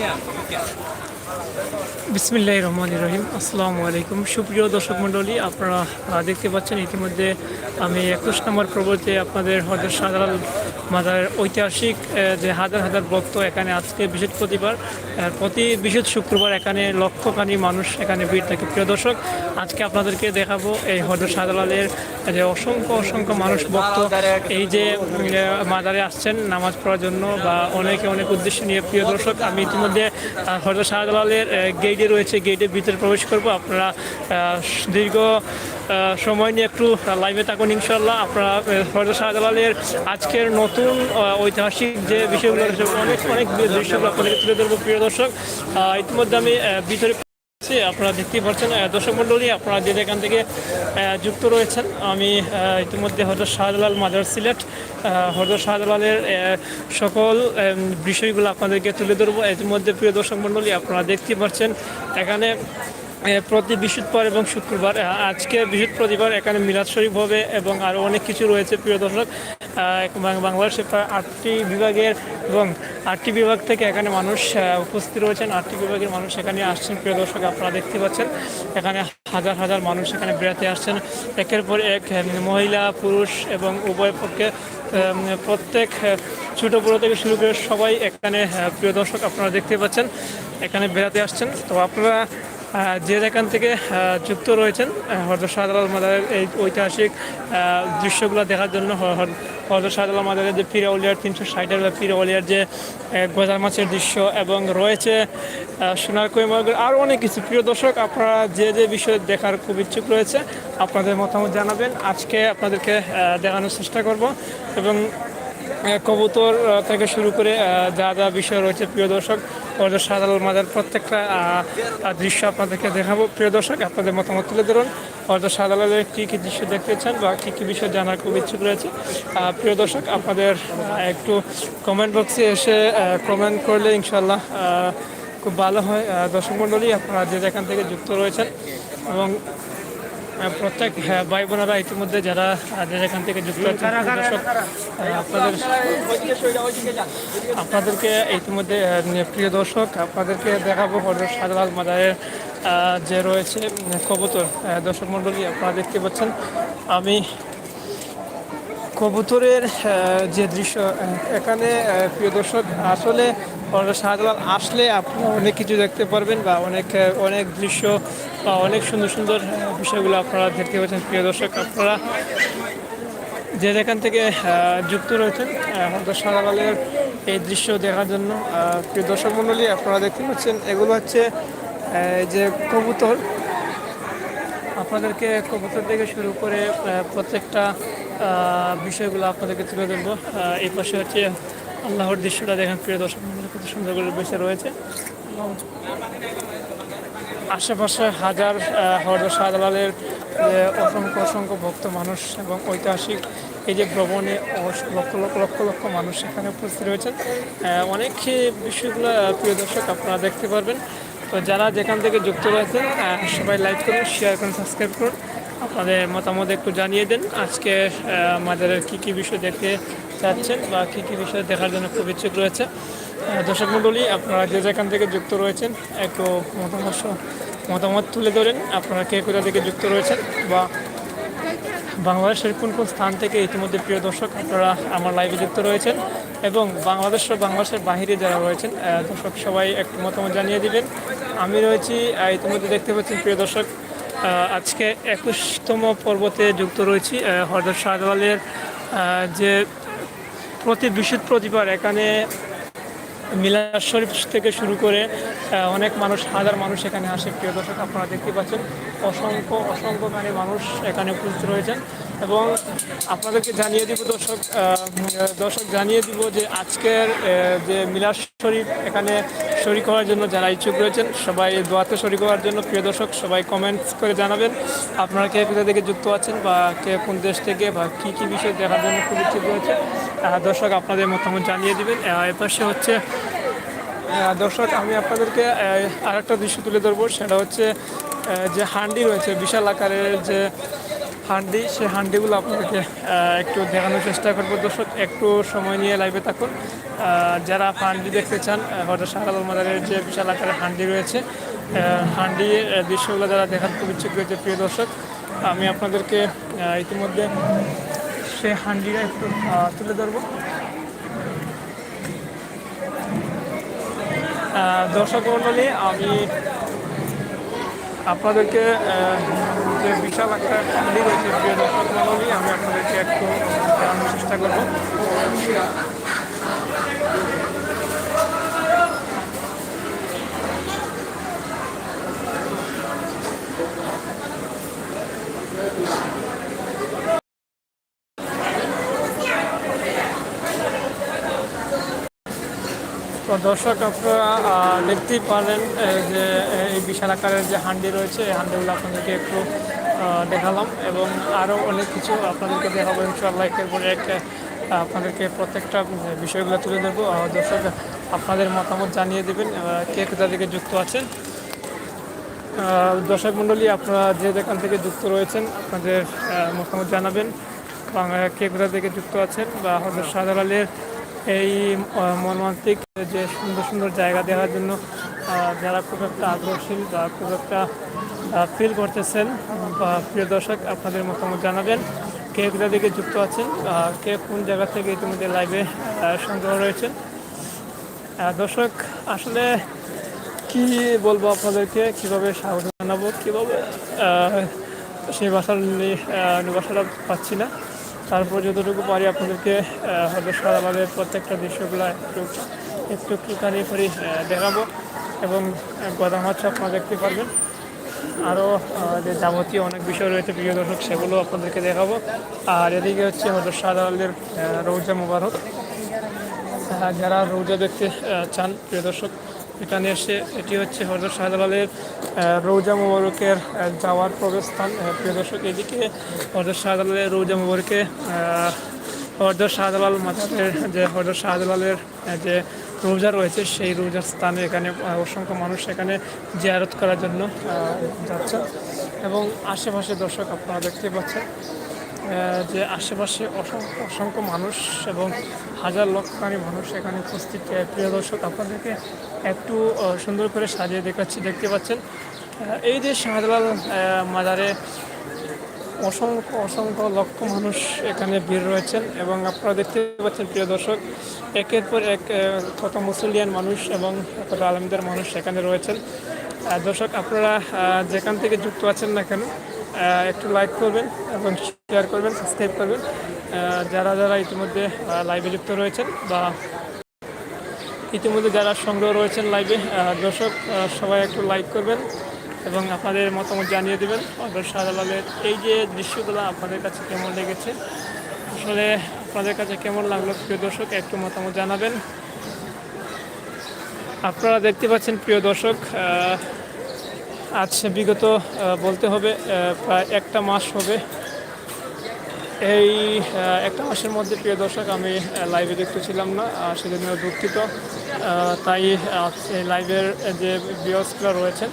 やん、オッケ。বিসমিল্লাহ রহমান রহিম। আসসালামু আলাইকুম। সুপ্রিয় দর্শক মণ্ডলী আপনারা দেখতে পাচ্ছেন ইতিমধ্যে আমি একুশ নম্বর প্রবলতে আপনাদের হজরত সাধারণ মাদার ঐতিহাসিক যে হাজার হাজার ভক্ত এখানে আজকে বৃহস্পতিবার আহ, প্রতি বৃহৎ শুক্রবার এখানে লক্ষখানি মানুষ এখানে ভিড় থাকে। প্রিয় দর্শক আজকে আপনাদেরকে দেখাবো এই হজরত শাহজালালের যে অসংখ্য অসংখ্য মানুষ ভক্ত এই যে মাদারে আসছেন নামাজ পড়ার জন্য বা অনেকে অনেক উদ্দেশ্য নিয়ে। প্রিয় দর্শক আমি ইতিমধ্যে আহ, হজরত শাহজালালের গেটে রয়েছে গেটের ভিতরে প্রবেশ করব। আপনারা দীর্ঘ সময় নিয়ে একটু লাইভে থাকুন ইনশাল্লাহ আপনারা হজরত শাহজালালের আজকের নতুন ঐতিহাসিক যে বিষয়গুলো রয়েছে, অনেক অনেক দৃশ্যগুলো আপনাদের তুলে ধরবো, প্রিয় দর্শক। ইতিমধ্যে আমি ভিতরে আছি, আপনারা দেখতেই পাচ্ছেন দর্শক মণ্ডলী আপনারা যে যেখান থেকে যুক্ত রয়েছেন আমি ইতিমধ্যে হজরত শাহজালাল মাজার সিলেট হজরত শাহজালালের সকল বিষয়গুলো আপনাদেরকে তুলে ধরবো। ইতিমধ্যে প্রিয় দর্শক মণ্ডলী আপনারা দেখতেই পাচ্ছেন এখানে প্রতি বৃহস্পতিবার এবং শুক্রবার আজকে বৃহস্পতিবার এখানে মিরাজ শরীফ হবে এবং আরও অনেক কিছু রয়েছে প্রিয় দর্শক। আ, বাং- বাংলাদেশে প্রায় আটটি বিভাগের এবং আটটি বিভাগ থেকে এখানে মানুষ উপস্থিত রয়েছেন। আটটি বিভাগের মানুষ এখানে আসছেন প্রিয় দর্শক আপনারা দেখতে পাচ্ছেন। এখানে হাজার হাজার মানুষ এখানে বেড়াতে আসছেন। একের পর এক মহিলা পুরুষ এবং উভয় পক্ষে প্রত্যেক ছোট বড় থেকে শুরু করে সবাই এখানে প্রিয় দর্শক আপনারা দেখতে পাচ্ছেন। এখানে বেড়াতে আসছেন। তো আপনারা যে যেখান থেকে যুক্ত রয়েছেন হজরত শাহজালাল মাদারের এই ঐতিহাসিক দৃশ্যগুলো দেখার জন্য হজরত শাহজালাল মাদারের যে পিরাউলিয়ার তিনশো ষাটের বা পিরাউলিয়ার যে গজার মাছের দৃশ্য এবং রয়েছে সোনার কৈমাগর আরও অনেক কিছু। প্রিয় দর্শক, আপনারা যে যে বিষয়ে দেখার খুব ইচ্ছুক রয়েছে, আপনাদের মতামত জানাবেন। আজকে আপনাদেরকে দেখানোর চেষ্টা করব এবং কবুতর থেকে শুরু করে যা যা বিষয় রয়েছে, প্রিয় দর্শক ওদের সাধারণ মাজার প্রত্যেকটা দৃশ্য আপনাদেরকে দেখাবো। প্রিয় দর্শক, আপনাদের মতামত তুলে ধরুন। ওদের সাধারণের কী কী দৃশ্য দেখতে চান বা কী কী বিষয় জানার খুব ইচ্ছুক রয়েছে? প্রিয় দর্শক, আপনাদের একটু কমেন্ট বক্সে এসে কমেন্ট করলে ইনশাল্লাহ খুব ভালো হয়। দর্শক মণ্ডলী, আপনারা যে যেখান থেকে যুক্ত রয়েছেন এবং প্রত্যেক ভাই বোনেরা ইতিমধ্যে যারা এখান থেকে যুক্ত আপনাদের আপনাদেরকে ইতিমধ্যে প্রিয় দর্শক, আপনাদেরকে দেখাবো হজরত মাদারের যে রয়েছে কবুতর। দর্শক মণ্ডলী, আপনারা দেখতে পাচ্ছেন, আমি কবুতরের যে দৃশ্য এখানে প্রিয় দর্শক, আসলে শাহজালাল আসলে আপনি অনেক কিছু দেখতে পারবেন বা অনেক অনেক দৃশ্য বা অনেক সুন্দর সুন্দর বিষয়গুলো আপনারা দেখতে পাচ্ছেন প্রিয় দর্শক, আপনারা যে যেখান থেকে যুক্ত রয়েছেন হজরত শাহজালালের এই দৃশ্য দেখার জন্য প্রিয় দর্শক মণ্ডলী, আপনারা দেখতে পাচ্ছেন, এগুলো হচ্ছে যে কবুতর। আপনাদেরকে কবুতর থেকে শুরু করে প্রত্যেকটা বিষয়গুলো আপনাদেরকে তুলে ধরবো। এই পাশে হচ্ছে আল্লাহর দৃশ্যটা দেখেন, প্রিয় দর্শক কত সুন্দর করে বেঁচে রয়েছে। আশেপাশে হাজার হজরত শাহজালালের অসংখ্য অসংখ্য ভক্ত মানুষ এবং ঐতিহাসিক এই যে ভ্রমণে লক্ষ লক্ষ লক্ষ লক্ষ মানুষ সেখানে উপস্থিত রয়েছেন অনেক বিষয়গুলো প্রিয় দর্শক, আপনারা দেখতে পারবেন। তো যারা যেখান থেকে যুক্ত রয়েছেন সবাই লাইক করুন শেয়ার করুন সাবস্ক্রাইব করুন। আপনাদের মতামত একটু জানিয়ে দেন। আজকে আহ, মাজারের কী কী বিষয় দেখতে চাচ্ছেন বা কী কী বিষয় দেখার জন্য খুব ইচ্ছুক রয়েছে। দর্শক মণ্ডলী আপনারা যে যেখান থেকে যুক্ত রয়েছেন একটু মতামত মতামত তুলে ধরেন। আপনারা কে কোথা থেকে যুক্ত রয়েছেন বা বাংলাদেশের কোন কোন স্থান থেকে ইতিমধ্যে প্রিয় দর্শক আপনারা আমার লাইভে যুক্ত রয়েছেন এবং বাংলাদেশ ও বাংলাদেশের বাহিরে যারা রয়েছেন দর্শক সবাই একটু মতামত জানিয়ে দিবেন। আমি রয়েছি ইতিমধ্যে দেখতে পাচ্ছেন প্রিয় দর্শক আজকে একুশতম পর্বতে যুক্ত রয়েছি হরদর শাহজালালের যে প্রতি বৃহস্পতিবার এখানে মিলাদ শরীফ থেকে শুরু করে অনেক মানুষ, হাজার মানুষ এখানে আসে। প্রিয় দর্শক, আপনারা দেখতে পাচ্ছেন, অসংখ্য অসংখ্য গানে মানুষ এখানে উপস্থিত রয়েছেন। এবং আপনাদেরকে জানিয়ে দিব দর্শক দর্শক, জানিয়ে দিব যে আজকের যে মিলাদ শরীফ এখানে শরীর করার জন্য যারা ইচ্ছুক রয়েছেন, সবাই দোয়াতে শরীর করার জন্য প্রিয় দর্শক, সবাই কমেন্টস করে জানাবেন। আপনারা কে কোথা থেকে যুক্ত আছেন বা কে কোন দেশ থেকে বা কী কী বিষয় দেখার জন্য খুব ইচ্ছুক রয়েছে দর্শক আপনাদের মতামত জানিয়ে দেবেন। এপাশে হচ্ছে দর্শক, আমি আপনাদেরকে আর একটা দৃশ্য তুলে ধরবো। সেটা হচ্ছে যে হান্ডি রয়েছে, বিশাল আকারের যে হান্ডি সেই হান্ডিগুলো আপনাদেরকে একটু দেখানোর চেষ্টা করব। দর্শক একটু সময় নিয়ে লাইভে থাকুন। যারা হান্ডি দেখতে চান হয়তো সারাল মাদারের যে বিশাল আকারের হান্ডি রয়েছে আহ, দৃশ্যগুলো যারা দেখার খুব ইচ্ছুক রয়েছে প্রিয় দর্শক আমি আপনাদেরকে ইতিমধ্যে সেই হান্ডিটা একটু তুলে ধরবো। দর্শক মণ্ডলী আমি আপনাদেরকে যে বিশাল একটা ফ্যামিলি রয়েছে প্রিয় দর্শক আমি আপনাদেরকে একটু চেষ্টা করব। তো দর্শক আপনারা দেখতেই পারলেন আহ, যে এই বিশাল আকারের যে হান্ডি রয়েছে এই হান্ডিগুলো আপনাদেরকে একটু দেখালাম এবং আরও অনেক কিছু আপনাদেরকে দেখাবো। ইনশাআল্লাহ একের পরে এক আহ, আপনাদেরকে প্রত্যেকটা বিষয়গুলো তুলে দেবো দর্শক আপনাদের মতামত জানিয়ে দেবেন কে কোথা যুক্ত আছেন। দর্শক মণ্ডলী আপনারা যে যেখান থেকে যুক্ত রয়েছেন আপনাদের মতামত জানাবেন। কে কোথা থেকে যুক্ত আছেন বা হজরত শাহজালালের এই মর্মান্তিক যে সুন্দর সুন্দর জায়গা দেখার জন্য যারা খুব একটা আগ্রহশীল বা খুব একটা ফিল করতেছেন, বা প্রিয় দর্শক, আপনাদের মতামত জানাবেন। কে কোথা থেকে যুক্ত আছেন কে কোন জায়গা থেকে ইতিমধ্যে লাইভে সংগ্রহ রয়েছেন? দর্শক, আসলে কি বলব আপনাদেরকে, কীভাবে স্বাগত জানাব, কীভাবে সেই ভাষার ভাষাটা পাচ্ছি না। তারপর যতটুকু পারি আপনাদেরকে হয়তো সারাবাদের প্রত্যেকটা দৃশ্যগুলো একটু একটু একটুখানি করে দেখাবো এবং গদাম হচ্ছে আপনারা দেখতে পারবেন। আরও যে যাবতীয় অনেক বিষয় রয়েছে প্রিয় দর্শক, সেগুলো আপনাদেরকে দেখাবো। আর এদিকে হচ্ছে হজরত শাহজালালের রৌজা মুবারক। যারা রৌজা দেখতে চান প্রিয় দর্শক এখানে এসে এটি হচ্ছে হজরত শাহজালালের রৌজা মুবারকের যাওয়ার প্রবেশস্থান। প্রিয় দর্শক, এদিকে হজরত শাহজালালের রৌজা মুবারকে হজরত শাহজালাল মাজারের যে হজরত শাহজালালের যে রোজা রয়েছে, সেই রোজার স্থানে এখানে অসংখ্য মানুষ এখানে জিয়ারত করার জন্য যাচ্ছে এবং আশেপাশে দর্শক আপনারা দেখতে পাচ্ছেন যে আশেপাশে অসংখ্য অসংখ্য মানুষ এবং হাজার লক্ষখানি মানুষ এখানে উপস্থিত। প্রিয় দর্শক, আপনাদেরকে একটু সুন্দর করে সাজিয়ে দেখাচ্ছি, দেখতে পাচ্ছেন। এই যে শাহজালাল মাজারে অসংখ্য অসংখ্য লক্ষ মানুষ এখানে ভিড় রয়েছেন এবং আপনারা দেখতে পাচ্ছেন, প্রিয় দর্শক, একের পর এক কত মুসলিয়ান মানুষ এবং কত আলমদের মানুষ এখানে রয়েছেন। দর্শক, আপনারা যেখান থেকে যুক্ত আছেন না কেন একটু লাইক করবেন এবং শেয়ার করবেন সাবস্ক্রাইব করবেন। যারা যারা ইতিমধ্যে লাইভে যুক্ত রয়েছেন বা ইতিমধ্যে যারা সংগ্রহ রয়েছেন লাইভে দর্শক সবাই একটু লাইক করবেন এবং আপনাদের মতামত জানিয়ে দেবেন। অদর শাহজালালের এই যে দৃশ্যগুলো আপনাদের কাছে কেমন লেগেছে? আসলে আপনাদের কাছে কেমন লাগল? প্রিয় দর্শক, একটু মতামত জানাবেন। আপনারা দেখতে পাচ্ছেন, প্রিয় দর্শক আজ বিগত বলতে হবে প্রায় একটা মাস হবে এই একটা মাসের মধ্যে, প্রিয় দর্শক, আমি লাইভে দেখতে ছিলাম না সেজন্য দুঃখিত। তাই লাইভের যে বিয়সগুলো রয়েছেন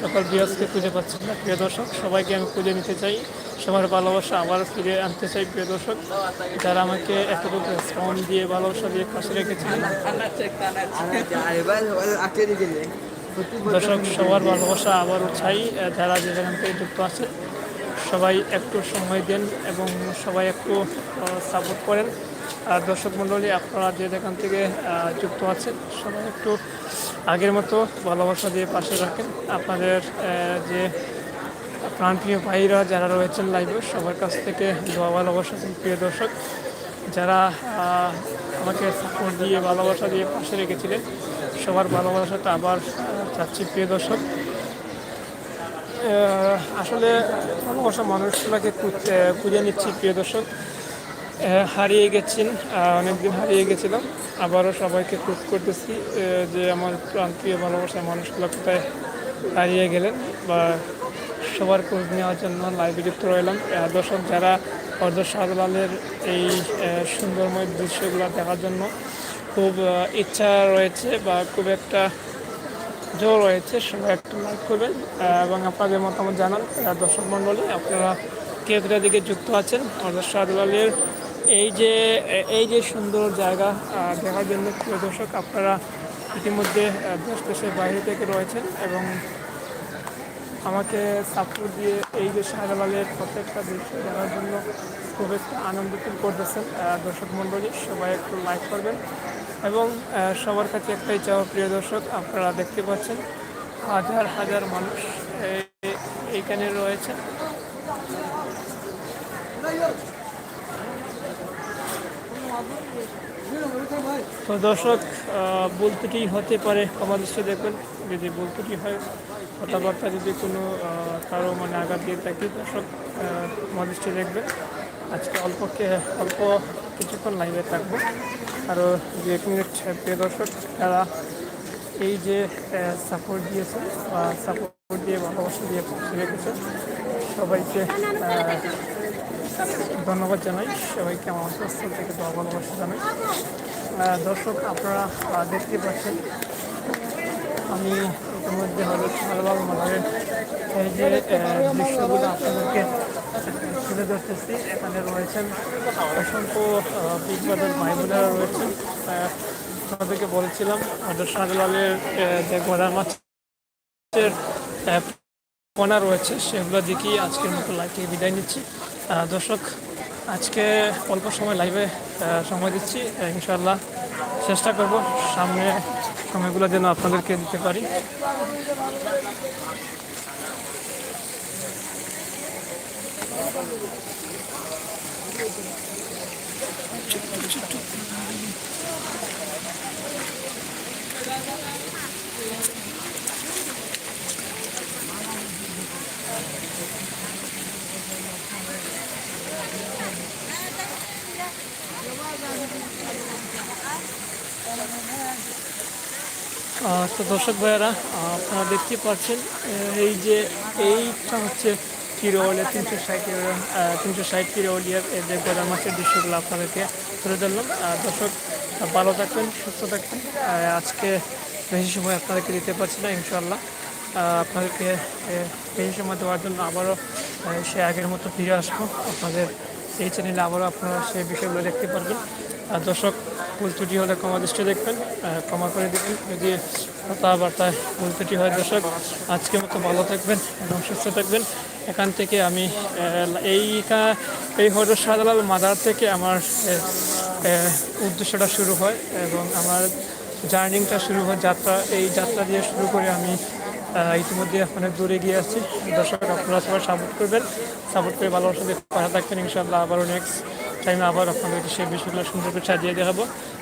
সকল বিয়সকে খুঁজে পাচ্ছি না, প্রিয় দর্শক। সবাইকে আমি খুঁজে নিতে চাই, সবার ভালোবাসা আবার ফিরে আনতে চাই, প্রিয় দর্শক। যারা আমাকে এতটুকু শ্রম দিয়ে, ভালোবাসা দিয়ে পাশে রেখেছিলেন দর্শক, সবার ভালোবাসা আবারও চাই যারা যেখান থেকে যুক্ত আছেন সবাই একটু সময় দেন এবং সবাই একটু সাপোর্ট করেন। আর দর্শক মণ্ডলী, আপনারা যে যেখান থেকে যুক্ত আছেন, সবাই একটু আগের মতো ভালোবাসা দিয়ে পাশে রাখেন। আপনাদের যে প্রাণপ্রিয় ভাইরা যারা রয়েছেন লাইভে সবার কাছ থেকে দোয়া, ভালোবাসা প্রিয় দর্শক। যারা আমাকে সাপোর্ট দিয়ে, ভালোবাসা দিয়ে পাশে রেখেছিলেন, সবার ভালোবাসাটা আবার চাচ্ছি প্রিয় দর্শক। আসলে ভালোবাসা মানুষগুলোকে খুঁজ- নিচ্ছি, প্রিয় দর্শক। হারিয়ে গেছেন অনেকদিন হারিয়ে গেছিলাম। আবারও সবাইকে খোঁজ করতেছি যে আমার প্রান্তীয় ভালোবাসার মানুষগুলো কোথায় হারিয়ে গেলেন বা সবার খোঁজ নেওয়ার জন্য লাইভে যুক্ত রইলাম। দর্শক, যারা অর্ধ শাহজালালের এই সুন্দরময় দৃশ্যগুলো দেখার জন্য খুব ইচ্ছা রয়েছে বা খুব একটা জোর রয়েছে সবাই একটু লাইক করবেন। এবং আপনাদের মতামত জানান দর্শক মণ্ডলী, আপনারা কে কোথা দিকে যুক্ত আছেন? অর্থাৎ শাহদুলালের এই যে এই যে সুন্দর জায়গা দেখার জন্য প্রিয় দর্শক, আপনারা ইতিমধ্যে দেশ দেশের বাইরে থেকে রয়েছেন এবং আমাকে সাপোর্ট দিয়ে এই যে শাহজালালের প্রত্যেকটা দৃশ্য জানার জন্য খুব একটা আনন্দ ফিল করতেছেন। দর্শক মণ্ডলী, সবাই একটু লাইক করবেন। এবং সবার কাছে একটাই চাওয়া, প্রিয় দর্শক, আপনারা দেখতে পাচ্ছেন, হাজার হাজার মানুষ এই- এইখানে রয়েছে। তো দর্শক ত্রুটি হতে পারে, ক্ষমা দৃষ্টি দেখবেন যদি ভুল ত্রুটি হয় কথাবার্তা যদি কোনো কারও মানে আঘাত দিয়ে থাকি দর্শক আহ, ক্ষমা দৃষ্টি দেখবেন আজকে অল্প অল্প কিছুক্ষণ লাইভে থাকব। আরও দু এক মিনিট প্রিয় দর্শক তারা এই যে সাপোর্ট দিয়েছে বা সাপোর্ট দিয়ে ভালোবাসা দিয়ে রেখেছে সবাইকে ধন্যবাদ জানাই। সবাইকে আমার কাছ থেকে ভালোবাসা জানাই। দর্শক আপনারা দেখতে পাচ্ছেন আমি ইতিমধ্যে হজরত সালবাগ মাজারের এই যে দৃশ্যগুলো আপনাদেরকে তুলে ধরতেছি। এখানে রয়েছেন অসংখ্য বিগ বাজার ভাই বোনেরা রয়েছেন আপনাদেরকে বলেছিলাম শাহজালালের আহ, যে গোড়া মাছের পোনা রয়েছে সেগুলো দেখি আজকের মতো লাইভ থেকে বিদায় নিচ্ছি। দর্শক আজকে অল্প সময় লাইভে সময় দিচ্ছি। আহ, ইনশাল্লাহ চেষ্টা করব সামনে সময়গুলো যেন আপনাদেরকে দিতে পারি। তো দর্শক ভাইয়েরা আপনারা দেখতে পাচ্ছেন এই যে এইটা হচ্ছে কিরোলিয়া তিনশো ষাট তিনশো ষাট এই যে গোদা মাছের দৃশ্যগুলো আপনাদেরকে তুলে ধরলাম। দর্শক, ভালো থাকবেন, সুস্থ থাকবেন। আজকে বেশি সময় আপনাদেরকে দিতে পারছি না ইনশাল্লাহ আপনাদেরকে বেশি সময় দেওয়ার জন্য আবারও সে আগের মতো ফিরে আসব। আপনাদের এই চ্যানেলে আবারও আপনারা সেই বিষয়গুলো দেখতে পারবেন। আর দর্শক ভুল ত্রুটি হলে ক্ষমা দৃষ্টি দেখবেন ক্ষমা করে দেবেন। যদি কথাবার্তায় ভুল ত্রুটি হয় দর্শক আজকের মতো ভালো থাকবেন এবং সুস্থ থাকবেন। এখান থেকে আমি আহ, এই হজরত শাহজালাল মাদার থেকে আমার উদ্দেশ্যটা শুরু হয় এবং আমার জার্নিংটা শুরু হয় যাত্রা এই যাত্রা দিয়ে শুরু করে আমি ইতিমধ্যে অনেক দূরে গিয়ে আসছি দর্শক আপনারা সবাই সাপোর্ট করবেন। সাপোর্ট করে ভালোবাসা দিয়ে পাশে থাকবেন। ইনশাআল্লাহ আবারও নেক্সট টাইমে আবার আপনাদেরকে সেই বিষয়গুলো সুন্দর করে সাজিয়ে দেখাবো।